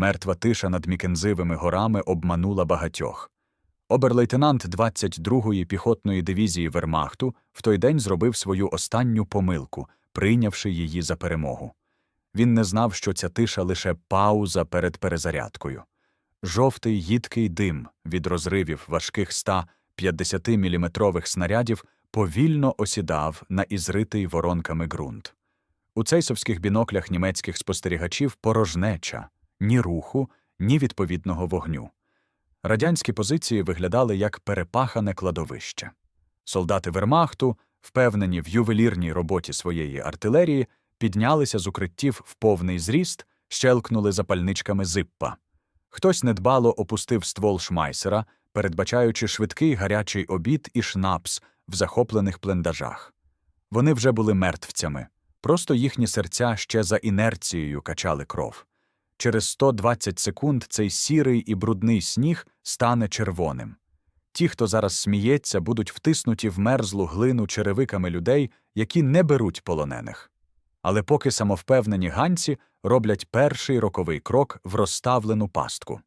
Мертва тиша над Мікензивими горами обманула багатьох. Оберлейтенант 22-ї піхотної дивізії Вермахту в той день зробив свою останню помилку, прийнявши її за перемогу. Він не знав, що ця тиша лише пауза перед перезарядкою. Жовтий їдкий дим від розривів важких 150-мм снарядів повільно осідав на ізритий воронками ґрунт. У цейсовських біноклях німецьких спостерігачів порожнеча, ні руху, ні відповідного вогню. Радянські позиції виглядали як перепахане кладовище. Солдати Вермахту, впевнені в ювелірній роботі своєї артилерії, піднялися з укриттів в повний зріст, щелкнули запальничками зиппа. Хтось недбало опустив ствол шмайсера, передбачаючи швидкий гарячий обід і шнапс в захоплених плендажах. Вони вже були мертвцями, просто їхні серця ще за інерцією качали кров. Через 120 секунд цей сірий і брудний сніг стане червоним. Ті, хто зараз сміється, будуть втиснуті в мерзлу глину черевиками людей, які не беруть полонених. Але поки самовпевнені ганці роблять перший роковий крок в розставлену пастку.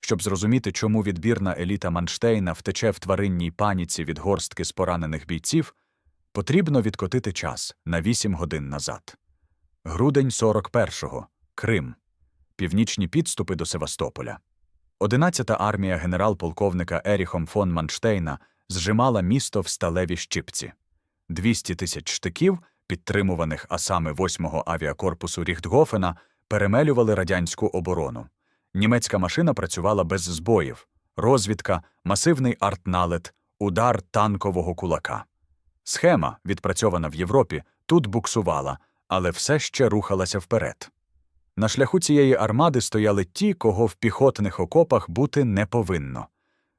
Щоб зрозуміти, чому відбірна еліта Манштейна втече в тваринній паніці від горстки з поранених бійців, потрібно відкотити час на 8 годин назад. Грудень 41-го. Крим. Північні підступи до Севастополя. 11-та армія генерал-полковника Еріхом фон Манштейна зжимала місто в сталеві щипці. 200 тисяч штиків, підтримуваних а саме 8-го авіакорпусу Ріхтгофена, перемелювали радянську оборону. Німецька машина працювала без збоїв, розвідка, масивний артналет, удар танкового кулака. Схема, відпрацьована в Європі, тут буксувала, але все ще рухалася вперед. На шляху цієї армади стояли ті, кого в піхотних окопах бути не повинно.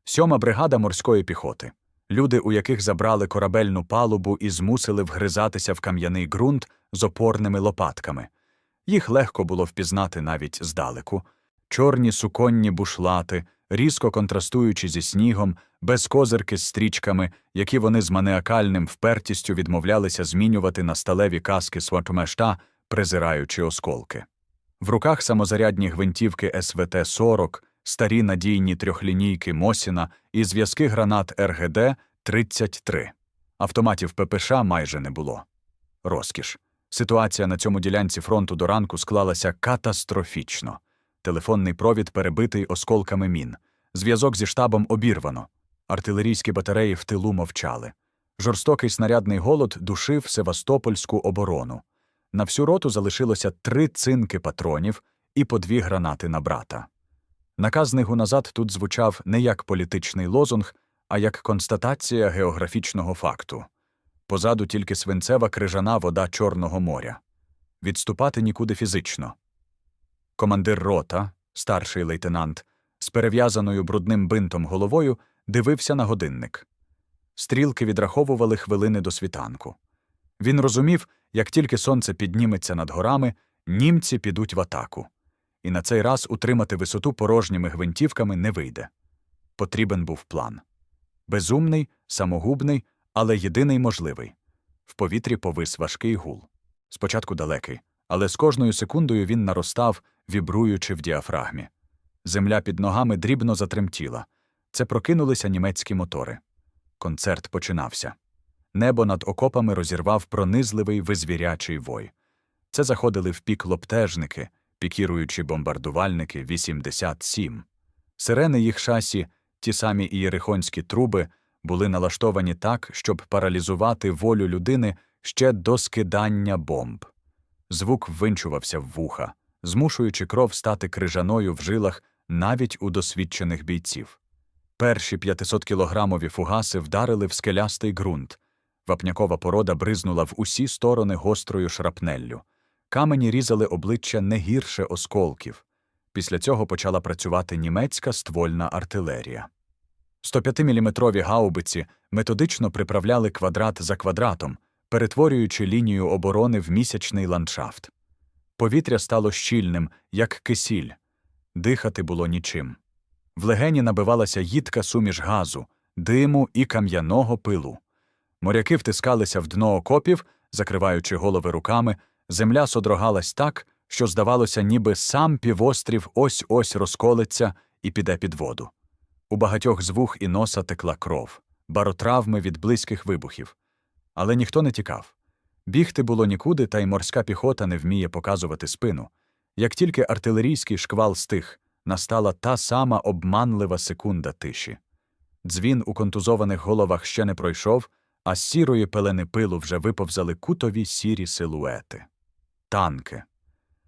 Сьома бригада морської піхоти. Люди, у яких забрали корабельну палубу і змусили вгризатися в кам'яний ґрунт з опорними лопатками. Їх легко було впізнати навіть здалеку. Чорні суконні бушлати, різко контрастуючи зі снігом, без козирки з стрічками, які вони з маніакальним впертістю відмовлялися змінювати на сталеві каски сватомешта, презираючи осколки. В руках самозарядні гвинтівки СВТ-40, старі надійні трьохлінійки Мосіна і зв'язки гранат РГД-33. Автоматів ППШ майже не було. Розкіш. Ситуація на цьому ділянці фронту до ранку склалася катастрофічно. Телефонний провід перебитий осколками мін. Зв'язок зі штабом обірвано. Артилерійські батареї в тилу мовчали. Жорстокий снарядний голод душив Севастопольську оборону. На всю роту залишилося три цинки патронів і по дві гранати на брата. Наказ нигу назад тут звучав не як політичний лозунг, а як констатація географічного факту. Позаду тільки свинцева крижана вода Чорного моря. Відступати нікуди фізично. Командир рота, старший лейтенант, з перев'язаною брудним бинтом головою, дивився на годинник. Стрілки відраховували хвилини до світанку. Він розумів, як тільки сонце підніметься над горами, німці підуть в атаку. І на цей раз утримати висоту порожніми гвинтівками не вийде. Потрібен був план. Безумний, самогубний, але єдиний можливий. В повітрі повис важкий гул. Спочатку далекий, але з кожною секундою він наростав, вібруючи в діафрагмі. Земля під ногами дрібно затремтіла. Це прокинулися німецькі мотори. Концерт починався. Небо над окопами розірвав пронизливий визвірячий вой. Це заходили в пік лоптежники, пікіруючи бомбардувальники 87. Сирени їх шасі, ті самі ієрихонські труби, були налаштовані так, щоб паралізувати волю людини ще до скидання бомб. Звук ввинчувався в вуха, змушуючи кров стати крижаною в жилах навіть у досвідчених бійців. Перші 500-кілограмові фугаси вдарили в скелястий ґрунт. Вапнякова порода бризнула в усі сторони гострою шрапнеллю. Камені різали обличчя не гірше осколків. Після цього почала працювати німецька ствольна артилерія. 105-мм гаубиці методично приправляли квадрат за квадратом, перетворюючи лінію оборони в місячний ландшафт. Повітря стало щільним, як кисіль. Дихати було нічим. В легені набивалася їдка суміш газу, диму і кам'яного пилу. Моряки втискалися в дно окопів, закриваючи голови руками, земля содрогалась так, що здавалося, ніби сам півострів ось ось розколиться і піде під воду. У багатьох з вух і носа текла кров, баротравми від близьких вибухів. Але ніхто не тікав. Бігти було нікуди, та й морська піхота не вміє показувати спину. Як тільки артилерійський шквал стих, настала та сама обманлива секунда тиші. Дзвін у контузованих головах ще не пройшов, а з сірої пелени пилу вже виповзали кутові сірі силуети. Танки.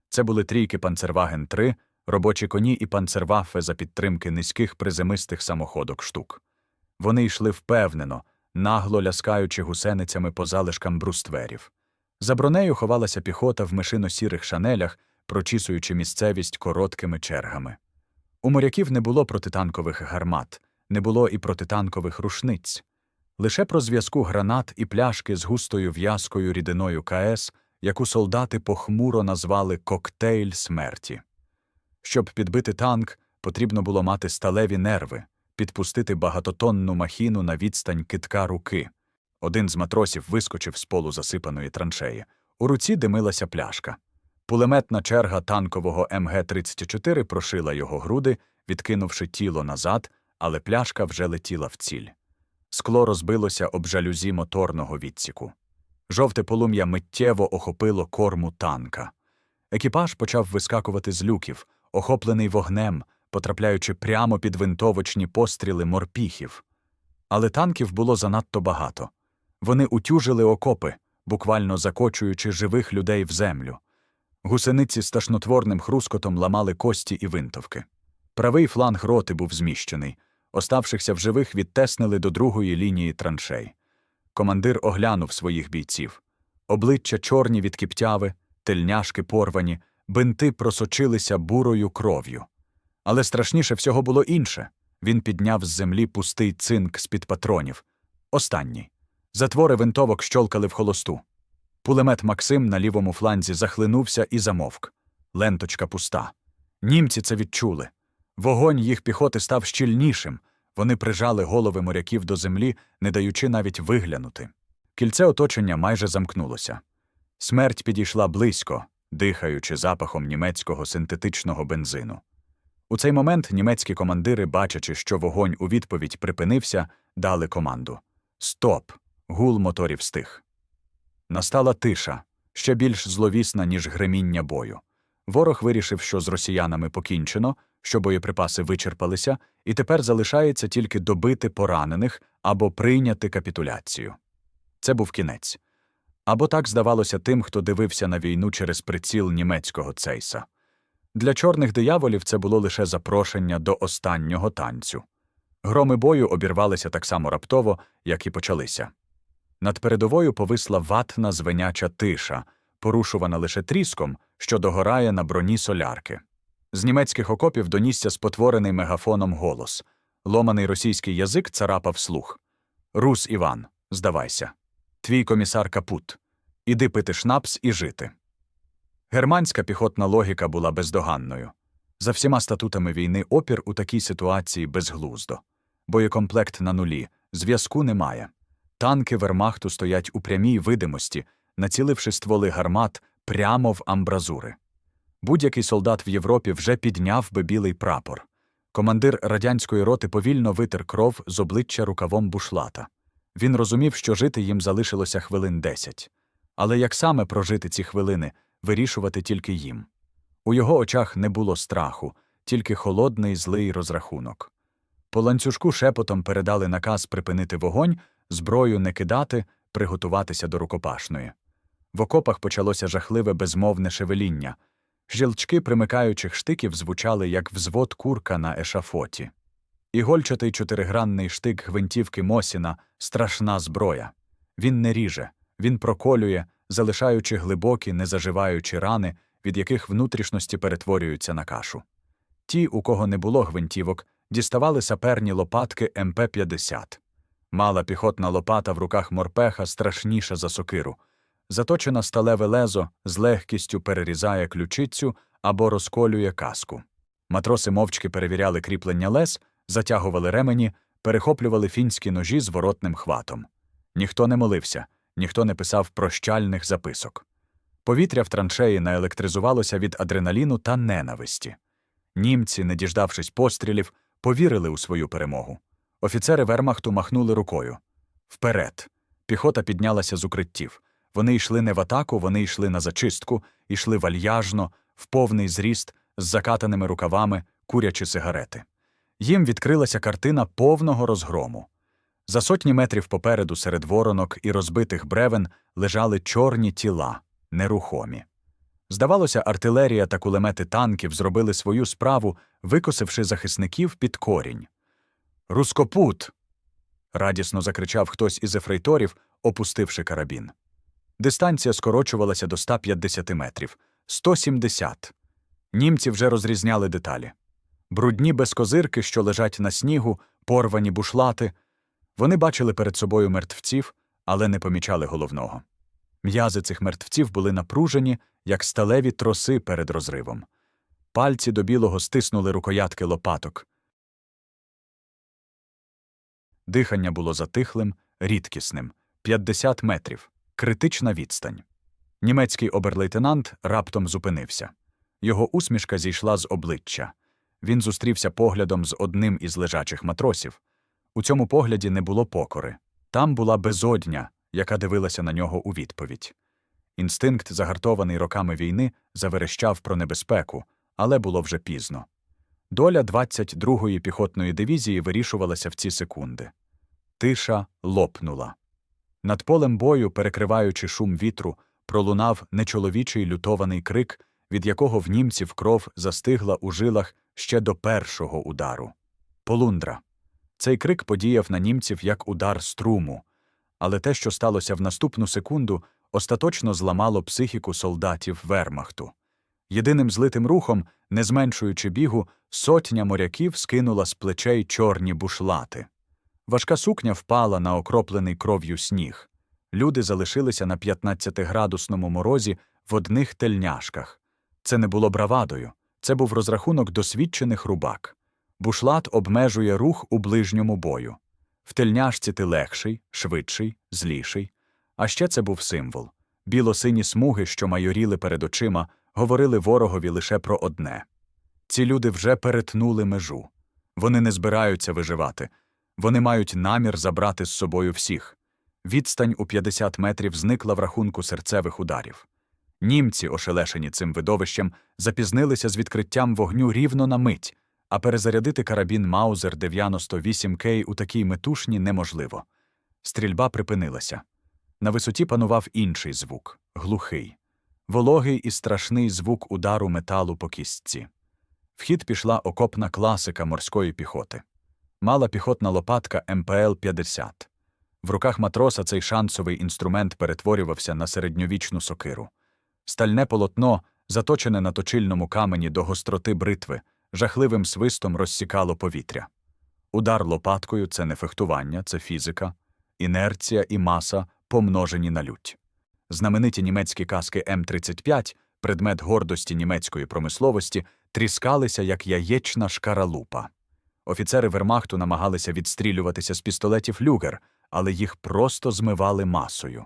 Це були трійки Панцерваген 3 робочі коні і панцерваффе за підтримки низьких приземистих самоходок штук. Вони йшли впевнено, нагло ляскаючи гусеницями по залишкам брустверів. За бронею ховалася піхота в мишино-сірих шанелях, прочісуючи місцевість короткими чергами. У моряків не було протитанкових гармат, не було і протитанкових рушниць. Лише про зв'язку гранат і пляшки з густою в'язкою рідиною КС, яку солдати похмуро назвали коктейль смерті. Щоб підбити танк, потрібно було мати сталеві нерви, підпустити багатотонну махіну на відстань китка руки. Один з матросів вискочив з полу засипаної траншеї. У руці димилася пляшка. Пулеметна черга танкового МГ-34 прошила його груди, відкинувши тіло назад, але пляшка вже летіла в ціль. Скло розбилося об жалюзі моторного відсіку. Жовте полум'я миттєво охопило корму танка. Екіпаж почав вискакувати з люків, охоплений вогнем, потрапляючи прямо під винтовочні постріли морпіхів. Але танків було занадто багато. Вони утюжили окопи, буквально закочуючи живих людей в землю. Гусениці з ташнотворним хрускотом ламали кості і винтовки. Правий фланг роти був зміщений, оставшихся в живих відтеснили до другої лінії траншей. Командир оглянув своїх бійців. Обличчя чорні від кіптяви, тельняшки порвані, бинти просочилися бурою кров'ю. Але страшніше всього було інше він підняв з землі пустий цинк з-під патронів. Останній. Затвори винтовок щолкали в холосту. Пулемет Максим на лівому фланзі захлинувся і замовк. Ленточка пуста. Німці це відчули. Вогонь їх піхоти став щільнішим. Вони прижали голови моряків до землі, не даючи навіть виглянути. Кільце оточення майже замкнулося. Смерть підійшла близько, дихаючи запахом німецького синтетичного бензину. У цей момент німецькі командири, бачачи, що вогонь у відповідь припинився, дали команду Стоп! Гул моторів стих. Настала тиша, ще більш зловісна, ніж греміння бою. Ворог вирішив, що з росіянами покінчено, що боєприпаси вичерпалися, і тепер залишається тільки добити поранених або прийняти капітуляцію. Це був кінець. Або так здавалося тим, хто дивився на війну через приціл німецького цейса. Для чорних дияволів це було лише запрошення до останнього танцю. Громи бою обірвалися так само раптово, як і почалися. Над передовою повисла ватна звеняча тиша, порушувана лише тріском, що догорає на броні солярки. З німецьких окопів донісся спотворений мегафоном голос. Ломаний російський язик царапав слух. Рус Іван, здавайся. Твій комісар капут. Іди пити шнапс і жити. Германська піхотна логіка була бездоганною. За всіма статутами війни опір у такій ситуації безглуздо. Боєкомплект на нулі, зв'язку немає. Танки Вермахту стоять у прямій видимості, націливши стволи гармат прямо в амбразури. Будь-який солдат в Європі вже підняв би білий прапор. Командир радянської роти повільно витер кров з обличчя рукавом бушлата. Він розумів, що жити їм залишилося хвилин десять. Але як саме прожити ці хвилини, вирішувати тільки їм. У його очах не було страху, тільки холодний злий розрахунок. По ланцюжку шепотом передали наказ припинити вогонь, зброю не кидати, приготуватися до рукопашної. В окопах почалося жахливе безмовне шевеління. Жилчки примикаючих штиків звучали, як взвод курка на ешафоті. Ігольчатий чотиригранний штик гвинтівки Мосіна страшна зброя. Він не ріже, він проколює, залишаючи глибокі, незаживаючі рани, від яких внутрішності перетворюються на кашу. Ті, у кого не було гвинтівок, діставали саперні лопатки МП-50. Мала піхотна лопата в руках морпеха страшніша за сокиру. Заточене сталеве лезо з легкістю перерізає ключицю або розколює каску. Матроси мовчки перевіряли кріплення лез, затягували ремені, перехоплювали фінські ножі з воротним хватом. Ніхто не молився, ніхто не писав прощальних записок. Повітря в траншеї наелектризувалося від адреналіну та ненависті. Німці, не діждавшись пострілів, повірили у свою перемогу. Офіцери вермахту махнули рукою. Вперед. Піхота піднялася з укриттів. Вони йшли не в атаку, вони йшли на зачистку, йшли вальяжно, в повний зріст, з закатаними рукавами, курячи сигарети. Їм відкрилася картина повного розгрому. За сотні метрів попереду серед воронок і розбитих бревен лежали чорні тіла, нерухомі. Здавалося, артилерія та кулемети танків зробили свою справу, викосивши захисників під корінь. Рускопут. радісно закричав хтось із ефрейторів, опустивши карабін. Дистанція скорочувалася до 150 метрів, 170. Німці вже розрізняли деталі. Брудні безкозирки, що лежать на снігу, порвані бушлати. Вони бачили перед собою мертвців, але не помічали головного. М'язи цих мертвців були напружені, як сталеві троси перед розривом. Пальці до білого стиснули рукоятки лопаток. Дихання було затихлим, рідкісним 50 метрів, критична відстань. Німецький оберлейтенант раптом зупинився. Його усмішка зійшла з обличчя. Він зустрівся поглядом з одним із лежачих матросів. У цьому погляді не було покори. Там була безодня, яка дивилася на нього у відповідь. Інстинкт, загартований роками війни, заверещав про небезпеку, але було вже пізно. Доля 22-ї піхотної дивізії вирішувалася в ці секунди. Тиша лопнула. Над полем бою, перекриваючи шум вітру, пролунав нечоловічий лютований крик, від якого в німців кров застигла у жилах ще до першого удару. Полундра. Цей крик подіяв на німців як удар струму, але те, що сталося в наступну секунду, остаточно зламало психіку солдатів вермахту. Єдиним злитим рухом, не зменшуючи бігу, сотня моряків скинула з плечей чорні бушлати. Важка сукня впала на окроплений кров'ю сніг. Люди залишилися на 15-градусному морозі в одних тельняшках. Це не було бравадою, це був розрахунок досвідчених рубак. Бушлат обмежує рух у ближньому бою. В тельняшці ти легший, швидший, зліший. А ще це був символ. Біло-сині смуги, що майоріли перед очима, говорили ворогові лише про одне. Ці люди вже перетнули межу. Вони не збираються виживати. Вони мають намір забрати з собою всіх. Відстань у 50 метрів зникла в рахунку серцевих ударів. Німці, ошелешені цим видовищем, запізнилися з відкриттям вогню рівно на мить, а перезарядити карабін Маузер 98 К у такій метушні неможливо. Стрільба припинилася. На висоті панував інший звук глухий, вологий і страшний звук удару металу по кістці. В хід пішла окопна класика морської піхоти. Мала піхотна лопатка МПЛ-50. В руках матроса цей шансовий інструмент перетворювався на середньовічну сокиру. Стальне полотно, заточене на точильному камені до гостроти бритви, жахливим свистом розсікало повітря. Удар лопаткою це не фехтування, це фізика, інерція і маса помножені на лють. Знамениті німецькі каски М-35, предмет гордості німецької промисловості, тріскалися, як яєчна шкаралупа. Офіцери вермахту намагалися відстрілюватися з пістолетів люгер, але їх просто змивали масою.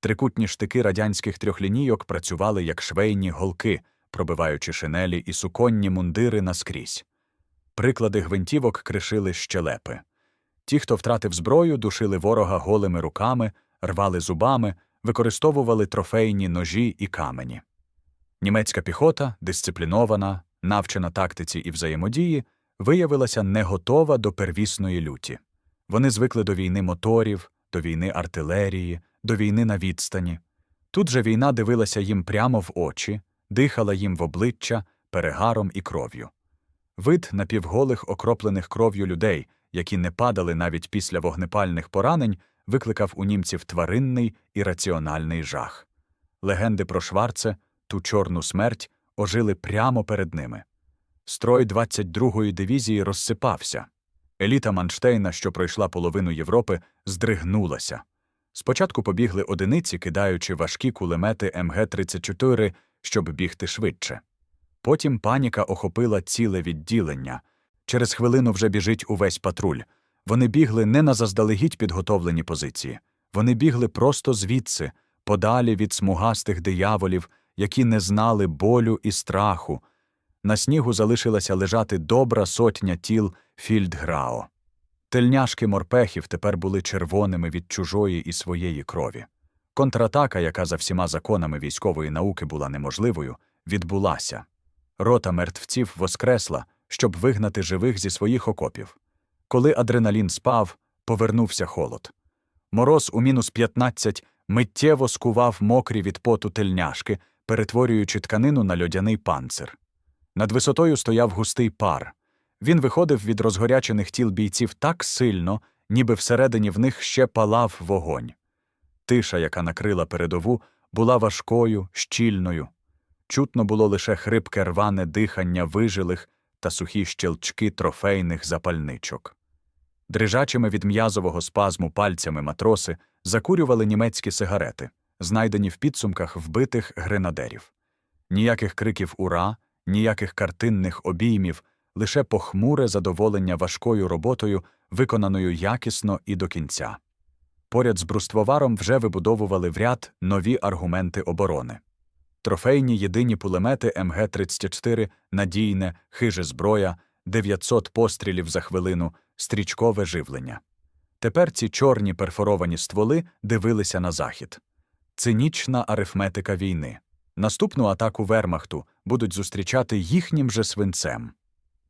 Трикутні штики радянських трьохлінійок працювали як швейні голки, пробиваючи шинелі і суконні мундири наскрізь. Приклади гвинтівок кришили щелепи. Ті, хто втратив зброю, душили ворога голими руками, рвали зубами, використовували трофейні ножі і камені. Німецька піхота, дисциплінована, навчена тактиці і взаємодії, виявилася не готова до первісної люті. Вони звикли до війни моторів, до війни артилерії, до війни на відстані. Тут же війна дивилася їм прямо в очі, дихала їм в обличчя перегаром і кров'ю. Вид напівголих окроплених кров'ю людей, які не падали навіть після вогнепальних поранень, викликав у німців тваринний і раціональний жах. Легенди про Шварце, ту чорну смерть, ожили прямо перед ними. Строй 22-ї дивізії розсипався. Еліта Манштейна, що пройшла половину Європи, здригнулася. Спочатку побігли одиниці, кидаючи важкі кулемети МГ-34, щоб бігти швидше. Потім паніка охопила ціле відділення. Через хвилину вже біжить увесь патруль. Вони бігли не на заздалегідь підготовлені позиції. Вони бігли просто звідси, подалі від смугастих дияволів, які не знали болю і страху. На снігу залишилася лежати добра сотня тіл фільдграо. Тельняшки морпехів тепер були червоними від чужої і своєї крові. Контратака, яка за всіма законами військової науки була неможливою, відбулася. Рота мертвців воскресла, щоб вигнати живих зі своїх окопів. Коли адреналін спав, повернувся холод. Мороз у мінус 15 миттєво скував мокрі від поту тельняшки, перетворюючи тканину на льодяний панцир. Над висотою стояв густий пар. Він виходив від розгорячених тіл бійців так сильно, ніби всередині в них ще палав вогонь. Тиша, яка накрила передову, була важкою, щільною. Чутно було лише хрипке рване дихання вижилих та сухі щелчки трофейних запальничок. Дрижачими від м'язового спазму пальцями матроси закурювали німецькі сигарети, знайдені в підсумках вбитих гренадерів. Ніяких криків ура, ніяких картинних обіймів, лише похмуре задоволення важкою роботою, виконаною якісно і до кінця. Поряд з бруствоваром вже вибудовували в ряд нові аргументи оборони. Трофейні єдині пулемети МГ-34, надійне, хиже зброя, 900 пострілів за хвилину, стрічкове живлення. Тепер ці чорні перфоровані стволи дивилися на захід. Цинічна арифметика війни. Наступну атаку Вермахту будуть зустрічати їхнім же свинцем.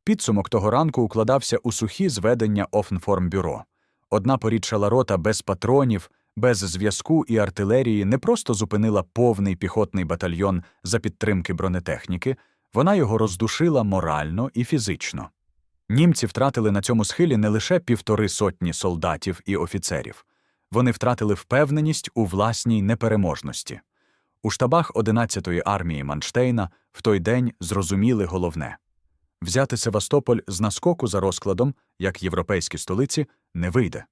Підсумок того ранку укладався у сухі зведення Офнформбюро. Одна порідшала рота без патронів, без зв'язку і артилерії не просто зупинила повний піхотний батальйон за підтримки бронетехніки, вона його роздушила морально і фізично. Німці втратили на цьому схилі не лише півтори сотні солдатів і офіцерів, вони втратили впевненість у власній непереможності. У штабах 11-ї армії Манштейна в той день зрозуміли головне взяти Севастополь з наскоку за розкладом, як європейські столиці, не вийде.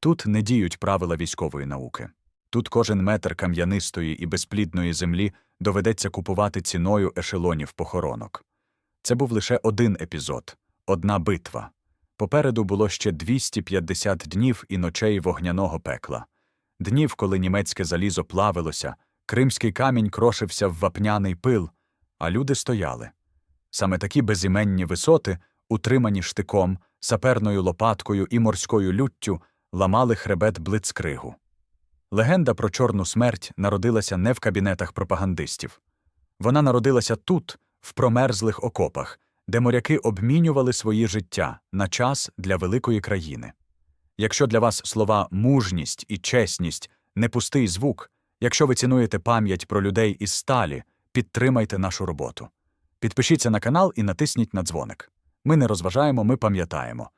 Тут не діють правила військової науки. Тут кожен метр кам'янистої і безплідної землі доведеться купувати ціною ешелонів похоронок. Це був лише один епізод, одна битва. Попереду було ще 250 днів і ночей вогняного пекла, днів, коли німецьке залізо плавилося, кримський камінь крошився в вапняний пил, а люди стояли. Саме такі безіменні висоти, утримані штиком, саперною лопаткою і морською люттю, ламали хребет блицкригу. Легенда про Чорну смерть народилася не в кабінетах пропагандистів. Вона народилася тут, в промерзлих окопах, де моряки обмінювали свої життя на час для великої країни. Якщо для вас слова мужність і чесність не пустий звук, якщо ви цінуєте пам'ять про людей із сталі, підтримайте нашу роботу. Підпишіться на канал і натисніть на дзвоник. Ми не розважаємо, ми пам'ятаємо.